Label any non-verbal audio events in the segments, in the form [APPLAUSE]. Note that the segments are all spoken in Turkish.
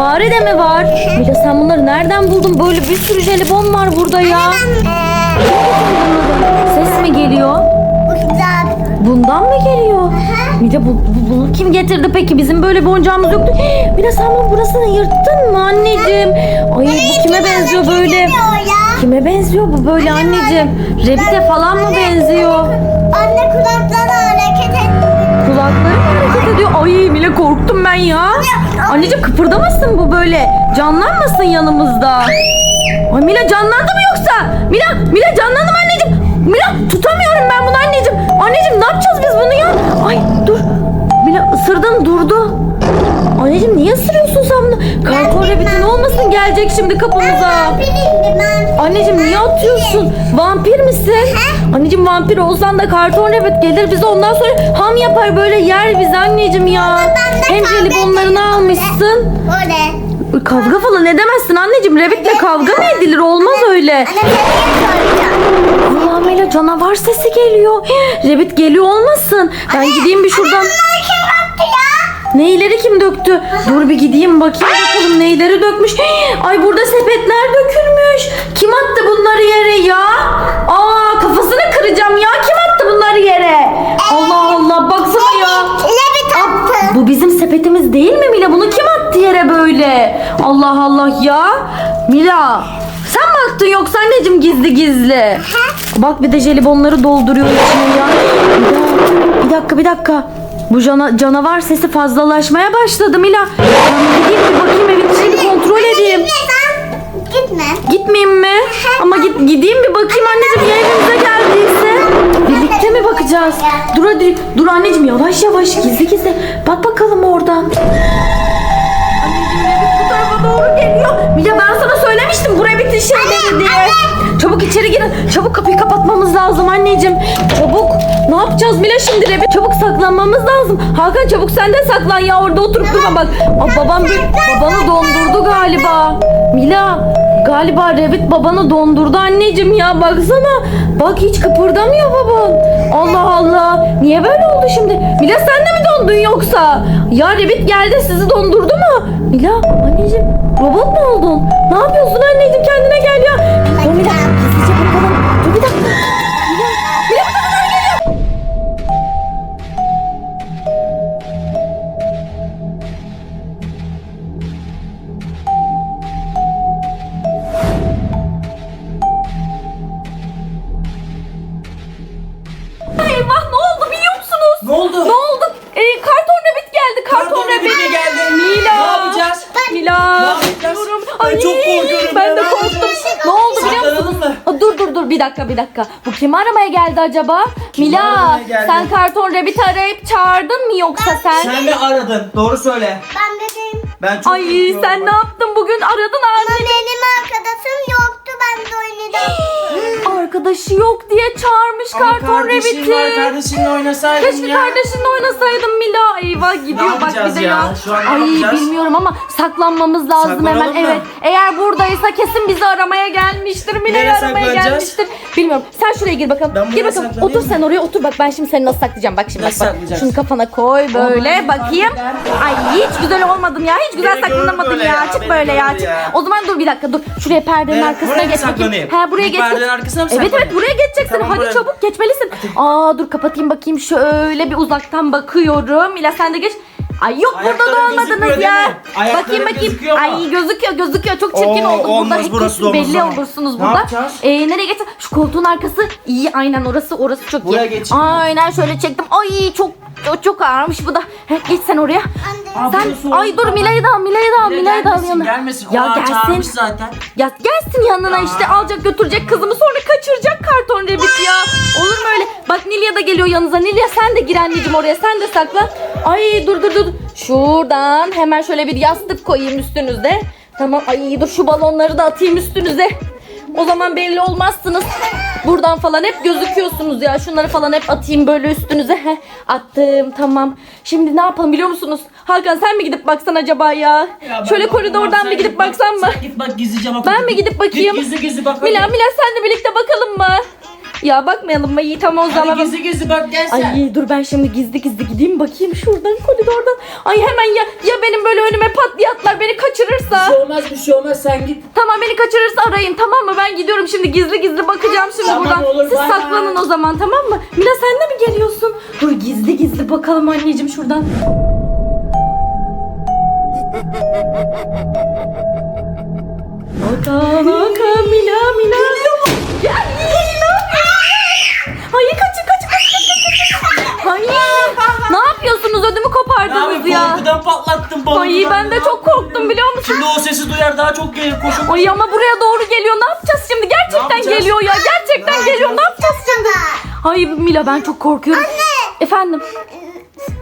Fare de mi var? Mila sen bunları nereden buldun? Böyle bir sürü jelibon var burada ya. Ses mi geliyor? Bundan mı geliyor? Mila bu, bu- bunu kim getirdi peki? Bizim böyle bir oyuncağımız yoktu. Mila sen bunun burasını yırttın mı anneciğim? Ay bu kime benziyor böyle? Kime benziyor bu böyle anneciğim? Rabbit'e falan mı benziyor? Anne kulakları hareket etti. Kulakları mı ediyor? Ay Mila korktum ben ya. Anneciğim kıpırdamasın bu böyle. Canlanmasın yanımızda. Ay Mila canlandı mı yoksa? Mila, Mila canlandı mı anneciğim? Mila tutamıyorum ben bunu anneciğim. Anneciğim ne yapacağız biz bunu ya? Ay dur. Mila ısırdın durdu. Anneciğim niye ısırıyorsun sen bunu? Karton rabbitin olmasın gelecek şimdi kapımıza. Ben. Anneciğim niye atıyorsun? Vampir misin? Anneciğim vampir olsan da karton rabbit gelir bize ondan sonra ham yapar böyle yer bizi anneciğim ya. Hem jelibonlarını almışsın. O ne? Kavga falan edemezsin anneciğim. Rabbit'le kavga mı edilir? Olmaz öyle. Anne seni soracağım. Allah'ım Ela canavar sesi geliyor. Rabbit geliyor olmasın. Ben gideyim bir şuradan. Ya? Neyleri kim döktü? Dur bir gideyim bakayım bakalım neyleri dökmüş. [GASPS] Ay burada sepetler dökülmüş. Kim attı bunları yere ya? Aa kafasını kıracağım ya. Kim attı bunları yere? Allah Allah baksana ya. Lebit attı. Bu bizim sepetimiz değil mi Mila? Bunu kim attı yere böyle? Allah Allah ya. Mila sen mi attın yoksa anneciğim gizli gizli? Bak bir de jelibonları dolduruyor içine ya. Bir dakika bir dakika. Bu cana- canavar sesi fazlalaşmaya başladı Mila. Ben gideyim bir bakayım evin içini kontrol edeyim. Gitme sen. Gitme. Gitmeyeyim mi? [LAUGHS] Ama git gideyim bir bakayım anneciğim ya evimize geldiyse. Birlikte mi bakacağız? Dur hadi dur anneciğim yavaş yavaş gizli gizli. Bak bakalım oradan. Anneciğim bu tarafa doğru geliyor. Söylemiştim buraya bitin şeyleri diye. Çabuk içeri girin. Çabuk kapıyı kapatmamız lazım anneciğim. Çabuk. Ne yapacağız Mila şimdi Rabbit? Çabuk saklanmamız lazım. Hakan çabuk sen de saklan ya orada oturup durma bak. Aa, babam bir, babanı dondurdu galiba. Mila galiba Rabbit babanı dondurdu anneciğim ya baksana. Bak hiç kıpırdamıyor baban. Allah Allah. Niye böyle oldu şimdi? Mila sen de mi dondun yoksa? Ya Rabbit geldi sizi dondurdu mu? Mila anneciğim robot mu oldun? Ne yapıyorsun anneciğim kendine gel ya. Dur Mila gizlice bakalım. Dur bir dakika. Mila. Diyorum. Ben Ay, çok korkuyorum Ben de korktum. Ne oldu biliyor Saklanalım musunuz? mı? Aa, dur dur dur bir dakika bir dakika. Bu kimi aramaya geldi acaba? Mila aramaya geldi? sen karton rabbit arayıp çağırdın mı yoksa sen? Sen mi aradın? Doğru söyle. Ben dedim. Ben çok Ay korkuyorum sen bak. ne yaptın bugün aradın Ama anne. benim arkadaşım Arkadaşı yok diye çağırmış Ama karton kardeşin var kardeşinle oynasaydın Keşke ya. kardeşinle oynasaydın Mila. Eyvah gidiyor bak bir yapacağız de ya? ya. Şu an ne Ay yapacağız? bilmiyorum ama saklanmamız lazım Saklanalım hemen. mı? Evet. Eğer buradaysa kesin bizi aramaya gelmiştir. Mila'yı Nereye aramaya saklanacağız? gelmiştir. Bilmiyorum. Sen şuraya gir bakalım. Ben gir buraya bakalım. saklanayım Otur mı? sen oraya otur bak ben şimdi seni nasıl saklayacağım. Bak şimdi Nasıl bak bak. saklayacağız? Şunu kafana koy böyle beni bakayım. Ay hiç güzel olmadın ya. Hiç güzel Beni böyle ya. ya, Çık beni böyle ya. Çık. ya. O zaman dur bir dakika dur. Şuraya perdenin Ne? arkasına Buraya mı geç bakayım. saklanayım? Ha buraya Bu geç. perdenin arkasına mı Evet evet buraya geçeceksin. Tamam, Hadi buraya. çabuk geçmelisin. Aa dur kapatayım bakayım şöyle bir uzaktan bakıyorum. Mila sen de geç. Ay yok burada da Ayaklarım olmadınız ya. mi? Bakayım bakayım. gözüküyor mu? Ay gözüküyor gözüküyor. Çok çirkin Oo, burada. olmaz, Hep burası kesin belli domuzlama. olursunuz Ne burada. yapacağız? Ee, nereye geçsin? Şu koltuğun arkası iyi aynen orası orası çok Buraya iyi. geçeyim mi? Aynen şöyle çektim. Ay çok çok, çok ağırmış bu da. Heh, geç sen oraya. Aa, Sen ay dur. Milay'ı da al Milay'ı da al Mila Milay'ı da al gelmesin, yanına. gelmesin. Ya gelsin. zaten. Ya gelsin yanına işte alacak götürecek kızımı sonra kaçıracak karton rabbit ya. Olur mu öyle? Bak Nilya da geliyor yanınıza. Nilya sen de gir anneciğim oraya sen de saklan. Ay dur dur dur. Şuradan hemen şöyle bir yastık koyayım üstünüze. Tamam ay dur şu balonları da atayım üstünüze. O zaman belli olmazsınız. Buradan falan hep gözüküyorsunuz ya. Şunları falan hep atayım böyle üstünüze. Heh, attım tamam. Şimdi ne yapalım biliyor musunuz? Hakan sen mi gidip baksan acaba ya? Ya Şöyle koridordan bir gidip bak, baksan mı? Sen git bak gizlice bak. Ben mi gidip bakayım? Git gizli gizli bak. Mila. Mila sen de birlikte bakalım mı? Ya bakmayalım mı? İyi tamam o zaman. Hadi gizli gizli bak gel sen. Ay dur ben şimdi gizli gizli gideyim bakayım şuradan koridordan. Ay hemen ya ya benim böyle önüme pat diye atlar beni kaçırırsa. Bir şey olmaz bir şey olmaz sen git. Tamam beni kaçırırsa arayın tamam mı? Ben gidiyorum şimdi gizli gizli bakacağım şimdi Tamam, buradan. olur, Siz bay saklanın o zaman tamam mı? Mila sen de mi geliyorsun? Dur gizli gizli bakalım anneciğim şuradan. [LAUGHS] Oka korkudan patlattım balonu. Ay ben de çok korktum biliyor musun? Şimdi o sesi duyar daha çok gelir koşup. Ay ama buraya doğru geliyor. Ne yapacağız şimdi? Gerçekten yapacağız? geliyor ya. Gerçekten Ne geliyor. Ne yapacağız şimdi? Ay Mila ben çok korkuyorum. Efendim.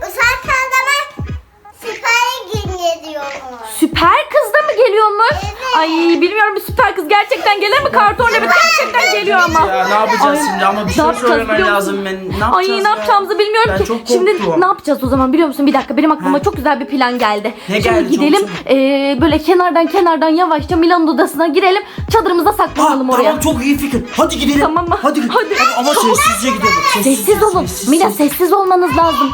Zaten zaman süper gün geliyormuş. Süper kız da mı geliyormuş? Evet. Ay bilmiyorum bir kız gerçekten gelir mi? Karton evet gerçekten geliyor ama. Ya ne yapacağız Ay, şimdi ama bir şey yapacağız söylemen biliyor musun? lazım ben. Ne yapacağız Ay ne ya? yapacağımızı bilmiyorum Ben ki. çok Şimdi korktum. ne yapacağız o zaman biliyor musun? Bir dakika benim aklıma Ha. çok güzel bir plan geldi. Ne Şimdi geldi? gidelim eee, böyle kenardan kenardan yavaşça Mila'nın odasına girelim. Çadırımıza Ha, saklanalım oraya. Tamam çok iyi fikir. Hadi gidelim. Tamam mı? Hadi. Hadi. Ama sessizce gidelim. Sessiz olun. Mila sessiz. sessiz olmanız lazım.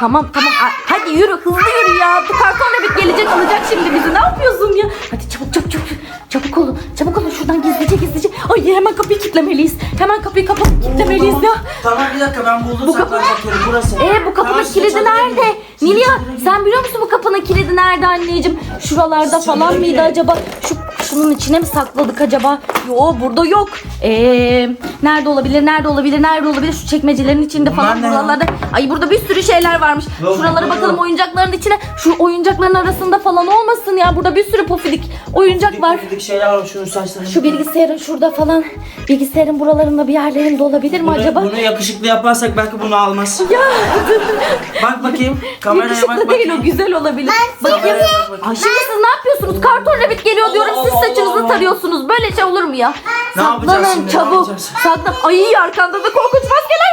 Tamam tamam. A- Hadi yürü hızlı yürü ya. Bu karton bebek gelecek alacak şimdi bizi. Ne yapıyorsun ya? Hadi çabuk çabuk çabuk. Çabuk olun. Çabuk olun şuradan gizlice gizlice. Ay hemen kapıyı kilitlemeliyiz. Hemen kapıyı kapatıp kilitlemeliyiz ya. Tamam bir dakika ben buldum Bu kapı- yeri burası. Ee bu kapının size kilidi nerede? Nilya sen biliyor musun bu kapının kilidi nerede anneciğim? Şuralarda falan mıydı acaba? Şu şunun içine mi sakladık acaba? Yo burada yok. Ee, nerede olabilir? Nerede olabilir? Nerede olabilir? Şu çekmecelerin içinde Bunlar falan ya? buralarda. Ay burada bir sürü şeyler varmış. Yok, Şuralara yok. bakalım oyuncakların içine. Şu oyuncakların arasında falan olmasın ya. Burada bir sürü pofidik oyuncak var. şeyler var şunun saçlarını. Şu bilgisayarın şurada falan. Bilgisayarın buralarında bir yerlerinde olabilir mi Bunu, acaba? bunu yakışıklı yaparsak belki bunu almaz. Ya Bak bakayım. Kameraya yakışıklı bak değil o bakayım. güzel olabilir. Bakayım. Kameraya bak bakayım. Ay şimdi siz ne yapıyorsunuz? Karton rabbit geliyor diyorum siz Allah saçınızı Allah. tarıyorsunuz. Böyle şey olur mu ya? Ne yapacağız Saklanın şimdi, ne çabuk. yapacağız? Saklan. Ay arkanda da korkunç maskeler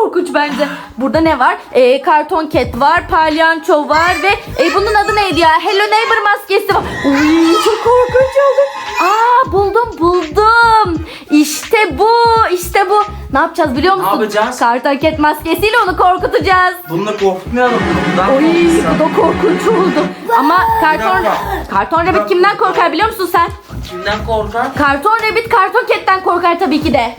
korkunç bence. Burada ne var? Ee, karton cat var, palyanço var ve e, bunun adı neydi ya? Hello Neighbor maskesi var. Uy çok korkunç oldu. Aa buldum buldum. İşte bu işte bu. Ne yapacağız biliyor musun? yapacağız? Karton cat maskesiyle onu korkutacağız. Bununla korkutmayalım. Bundan Oy bu da korkunç oldu. Ama karton karton rabbit kimden korkar biliyor musun sen? Kimden korkar? Karton rabbit karton cat'ten korkar tabii ki de.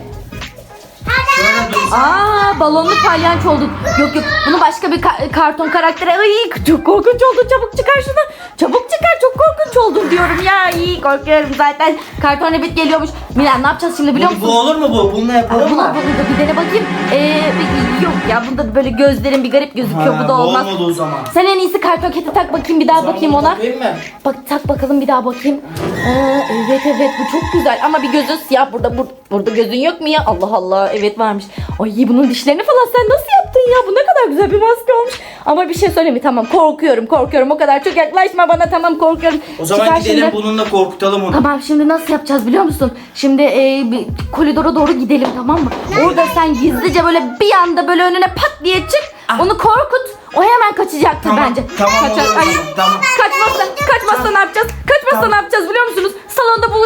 Aa balonlu palyanço oldun. Yok yok bunu başka bir ka- karton karaktere. Ay çok korkunç oldun çabuk çıkar şunu. Çabuk çıkar çok korkunç oldun diyorum ya. İyi korkuyorum zaten. Karton rabbit geliyormuş. Milan ne yapacağız şimdi biliyor Bu, musun? bu olur mu bu? Bununla yapalım Buna, mı? bunu da bir dene bakayım. Ee, bir- yok ya bunda böyle gözlerin bir garip gözüküyor. Ha, bu da olmaz. olmadı o zaman. Sen en iyisi karton keti tak bakayım bir daha bakayım ona. Bakayım mı? Bak tak bakalım bir daha bakayım. Aa, evet evet bu çok güzel ama bir gözün siyah burada bur- burada gözün yok mu ya? Allah Allah evet varmış. Ay bunun dişlerini falan sen nasıl yaptın ya? Bu ne kadar güzel bir maske olmuş. Ama bir şey söyleyeyim mi? Tamam korkuyorum korkuyorum o kadar çok yaklaşma bana tamam korkuyorum. O zaman Çıkar gidelim şimdi. bununla korkutalım onu. Tamam şimdi nasıl yapacağız biliyor musun? Şimdi e, bir koridora doğru gidelim tamam mı? Orada sen gizlice böyle bir anda böyle önüne pat diye çık. Ah. Onu korkut. O hemen kaçacaktır Tamam, bence. tamam, Kaçar. olur Ay, tamam. Kaçmazsa, kaçmazsa ne yapacağız? Kaçmazsa ne yapacağız biliyor musunuz? Salonda buluşalım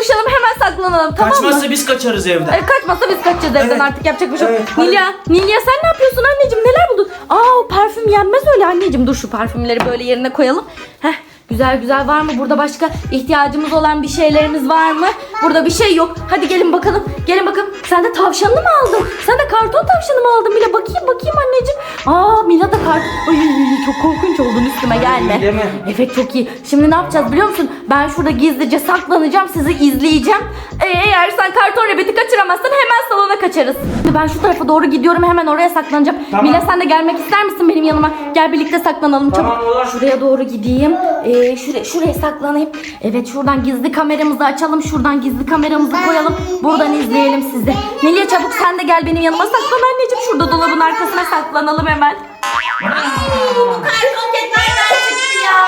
saklanalım tamam mı? Kaçmazsa biz kaçarız evden. E, kaçmazsa biz kaçacağız evden Evet. artık yapacak bir şey yok. Evet, hadi. Nilya, Nilya sen ne yapıyorsun anneciğim neler buldun? Aa o parfüm yenmez öyle anneciğim. Dur şu parfümleri böyle yerine koyalım. Heh güzel güzel var mı? Burada başka ihtiyacımız olan bir şeylerimiz var mı? Burada bir şey yok. Hadi gelin bakalım. Gelin bakalım. Sen de tavşanını mı aldın? Sen de karton tavşanı mı aldın Mila? Bakayım bakayım anneciğim. Aa Mila da karton. Ay çok korkunç oldun üstüme gelme. Değil mi? Evet çok iyi. Şimdi ne yapacağız biliyor musun? Ben şurada gizlice saklanacağım. Sizi izleyeceğim. Ee, eğer sen karton rebeti kaçıramazsan hemen salona kaçarız. Şimdi ben şu tarafa doğru gidiyorum. Hemen oraya saklanacağım. Tamam. Mila sen de gelmek ister misin benim yanıma? Gel birlikte saklanalım Tamam, çabuk. olur. Şuraya doğru gideyim. Ee, şuraya, şuraya saklanayım. Evet şuradan gizli kameramızı açalım. Şuradan gizli kameramızı koyalım. Buradan izleyelim sizi. Nilya çabuk sen de gel benim yanıma saklan anneciğim. Şurada dolabın arkasına saklanalım hemen. bu karton nereden çıktı ya?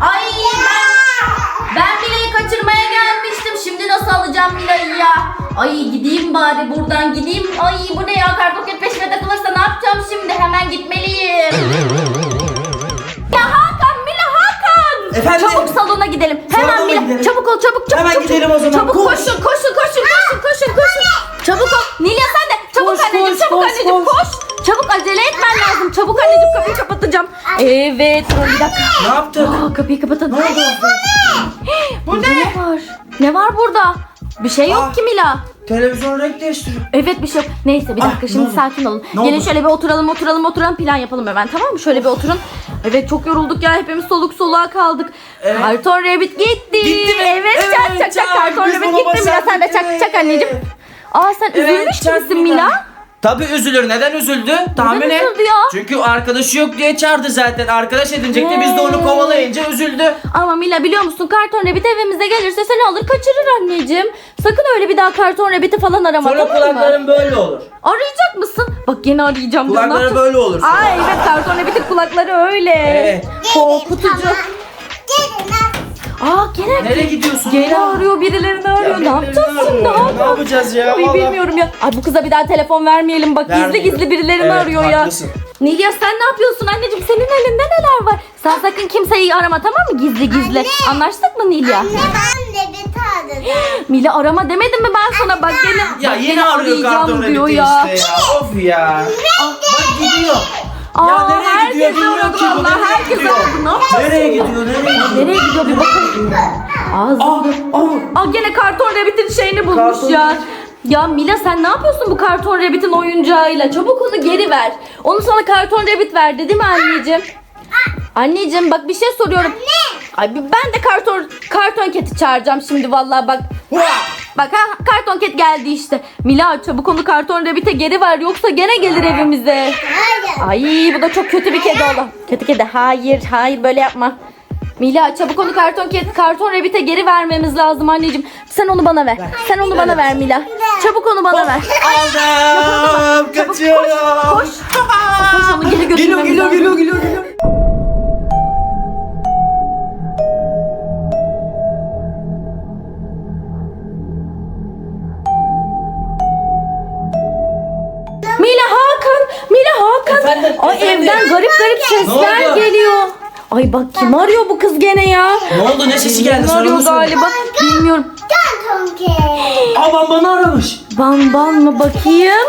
Ay ben, ben Mila'yı kaçırmaya gelmiştim. Şimdi nasıl alacağım Mila'yı ya? Ay gideyim bari buradan gideyim. Ay bu ne ya karton peşime takılırsa ne yapacağım şimdi? Hemen gitmeliyim. Efendim? Çabuk salona gidelim. Hemen Salona Mila gidelim. çabuk ol çabuk çabuk. Hemen çabuk. gidelim o zaman. Çabuk Koş. koşun koşun koşun koşun koşun koşun. Çabuk ol. Nilya sen de çabuk Koş, anneciğim koş, çabuk koş, anneciğim koş. koş. Çabuk acele etmen lazım. Çabuk anneciğim kapıyı kapatacağım. Evet durun bir dakika. Ne yaptık? Aa, kapıyı kapatalım. Ne oldu? [GASPS] Burada ne var? Ne var burada? Bir şey yok Aa. ki Mila. Televizyon renk değiştiriyor. Evet bir şey yok. Neyse bir Ah, dakika ne şimdi oldu? sakin olun. Ne Gelin oldu? şöyle bir oturalım oturalım oturalım plan yapalım hemen tamam mı? Şöyle bir oturun. Evet çok yorulduk ya hepimiz soluk soluğa kaldık. Evet. Karton Rabbit gitti. Gitti mi? Evet, Evet, çak çak çak çak. Karton Biz Rabbit gitti Mila sen de çak çak anneciğim. Aa sen üzülmüş çak gibisin Mila. Tabii üzülür. Neden üzüldü? Tahmin et. üzüldü ya? Çünkü arkadaşı yok diye çağırdı zaten. Arkadaş edinecekti. Biz de onu kovalayınca üzüldü. Ama Mila biliyor musun Karton Rabbit evimize gelirse seni alır kaçırır anneciğim. Sakın öyle bir daha Karton Rabbit'i falan arama Sonra tamam mı? kulakların böyle olur. Arayacak mısın? Bak yine arayacağım. diyor, ne Kulakları yapacağız? böyle olur. Aa evet Karton Rabbit'in kulakları öyle. Evet. Korkutucu. Gelin. Aa gene Nereye gidiyorsun? Gene ya? arıyor birilerini arıyor. Ya ne yapacağız birilerini şimdi? arıyor. Ne yapacağız ya? Ay Vallahi. bilmiyorum ya. Ay bu kıza bir daha telefon vermeyelim. Bak gizli Vermeyelim. gizli birilerini Evet, arıyor ya. haklısın. Nilya sen ne yapıyorsun anneciğim? Senin elinde neler var? Sen sakın kimseyi arama tamam mı? Gizli gizli. Anne. Anlaştık mı Nilya? Anne ben de bir tane. Mila [GASPS] arama demedim mi ben sana? Bak gene, Ya bak yine gene arıyor arayacağım karton diyor Rabbit'i ya. işte ya. Of ya. Bak gidiyor. Aa, ya nereye herkes gidiyor bilmiyorum ki. Bu vallahi, nereye herkes gidiyor? Ne yapacağız Nereye gidiyor? Nereye gidiyor? Nereye gidiyor bir bakalım. Ağzı. Aa, aa. Aa gene karton rabbitin şeyini bulmuş Karton ya. Rabbit. Ya Mila sen ne yapıyorsun bu karton rabbitin oyuncağıyla? Çabuk onu geri ver. Onu sana karton rabbit verdi değil mi anneciğim? Anneciğim bak bir şey soruyorum. Ay bir- ben de karton karton keti çağıracağım şimdi vallahi bak. Bak ha karton ket geldi işte. Mila çabuk onu karton rabbite geri ver yoksa gene gelir evimize. Hayır. Ay bu da çok kötü bir kedi oldu. Kötü kedi. Hayır, hayır böyle yapma. Mila çabuk onu karton kedi, karton rabbit'e geri vermemiz lazım anneciğim. Sen onu bana ver. Sen onu bana ver Mila. Çabuk onu bana ver. Aldım. Kaçıyorum. koş. Koş onu geri Geliyor götürmemiz geliyor lazım. geliyor geliyor geliyor. Sesler oldu? geliyor. Ay bak kim arıyor bu kız gene ya? Ne oldu? Ne sesi geldi? Kim arıyor söyle. galiba? Bilmiyorum. Ben bana aramış. Ban ban mı bakayım?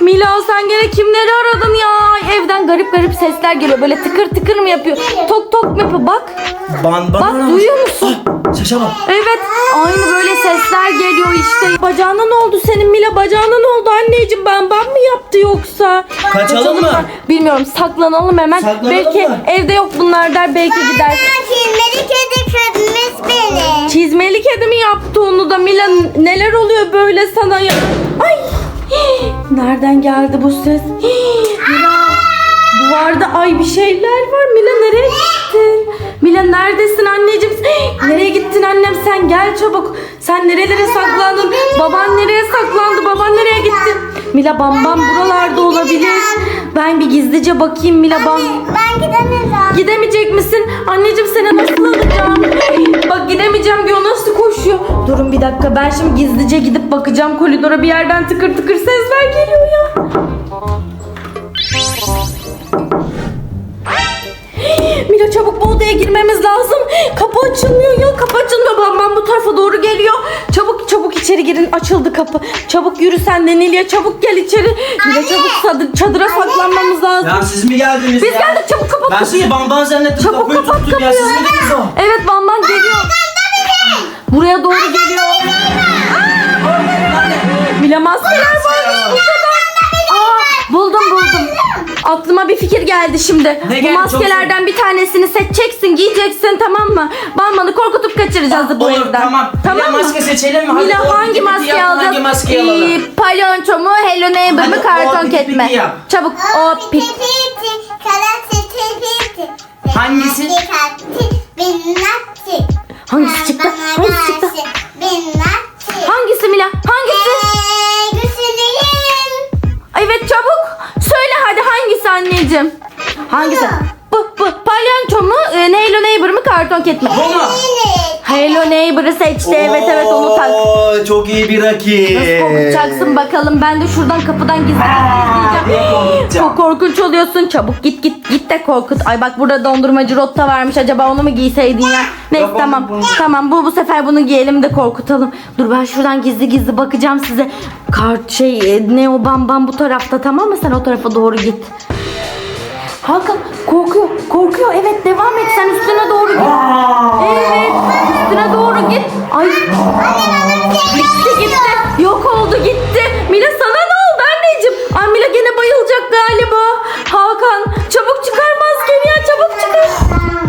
Mila sen gene kimleri aradın ya? Evden garip garip sesler geliyor. Böyle tıkır tıkır mı yapıyor? Tok tok mu yapıyor? Bak. Ban bana Bak, aramış. duyuyor musun? Ah, Bak. Evet. Aynı böyle sesler geliyor işte. Bacağına ne oldu senin Mila? Bacağına ne oldu anneciğim? Ban ban mı yaptı yoksa? Kaçalım mı? Bilmiyorum. Saklanalım hemen. Saklanalım belki mı? evde yok bunlar der. Belki gider. Çizmeli kedi kırmış beni. Çizmeli kedi mi yaptı onu da Mila neler oluyor böyle sana ya? Ay! [GASPS] Nereden geldi bu ses? [GASPS] Mila duvarda ay bir şeyler var. Mila nereye gittin? Mila neredesin anneciğim? Nereye gittin annem sen gel çabuk. Sen nerelere saklandın? Baban nereye saklandı? Baban nereye gitti? Mila bam bam buralarda olabilir. Ben bir gizlice bakayım Mila bam. Ben gidemeyeceğim. Gidemeyecek misin? Anneciğim seni nasıl alacağım? Bak gidemeyeceğim diyor nasıl koşuyor? Durun bir dakika ben şimdi gizlice gidip bakacağım koridora bir yerden tıkır tıkır sesler geliyor ya. Mila çabuk bu odaya girmemiz lazım. Kapı açılmıyor ya kapı açılmıyor. Bam bam bu tarafa doğru geliyor. Çabuk çabuk içeri girin açıldı kapı. Çabuk yürü sen de Nilya çabuk gel içeri. Mila çabuk çadır- çadıra saklanmamız lazım. Ya siz mi geldiniz Biz ya? geldik çabuk kapat Ben kapıyı. sizi bamban zannettim. Çabuk Kapıyı kapat tuttum ya. kapıyı. Siz miydiniz o? Evet Bamban geliyor. Buraya doğru geliyor. Geldi şimdi. Ne bu maskelerden bir tanesini seçeceksin, giyeceksin tamam mı? Bamban'ı korkutup kaçıracağız bu Olur evden. tamam. Tamam Mila mı? maske seçelim mi? Hadi Mila o hangi piti maskeyi yap, alacağız? Hangi maskeyi alalım? Ee, Palyonço mu, Hello Neighbor Hadi mu, o karton piti ket piti mi? yap. Çabuk o pit. Piti kalası piti. Hangisi? Hangisi çıktı? Hangisi çıktı? Hangisi Mila? Hangisi? Düşüneyim. Evet çabuk. Söyle hadi hangisi anneciğim? Hangisi? Bu, bu palyanço mu? E, Hello Neighbor mu? Karton ket mi? Bu mu? Hello Neighbor'ı seçti. Evet evet onu tak. Oo, Çok iyi bir rakip. Nasıl korkutacaksın bakalım. Ben de şuradan kapıdan gizli gizli izleyeceğim. Çok korkunç oluyorsun. Çabuk git git git de korkut. Ay bak burada dondurmacı rotta varmış. Acaba onu mu giyseydin ya? Neyse Yok, tamam. bunu- Tamam bu bu sefer bunu giyelim de korkutalım. Dur ben şuradan gizli gizli bakacağım size. Kart şey e, ne o bam bam bu tarafta tamam mı? Sen o tarafa doğru git. Hakan korkuyor. Korkuyor. Evet devam et. Sen üstüne doğru git. Evet. Üstüne doğru git. Ay. Gitti gitti. Yok oldu gitti. Mila sana ne oldu anneciğim? Ay Mila gene bayılacak galiba. Hakan çabuk çıkar maskeni ya. Çabuk çıkar.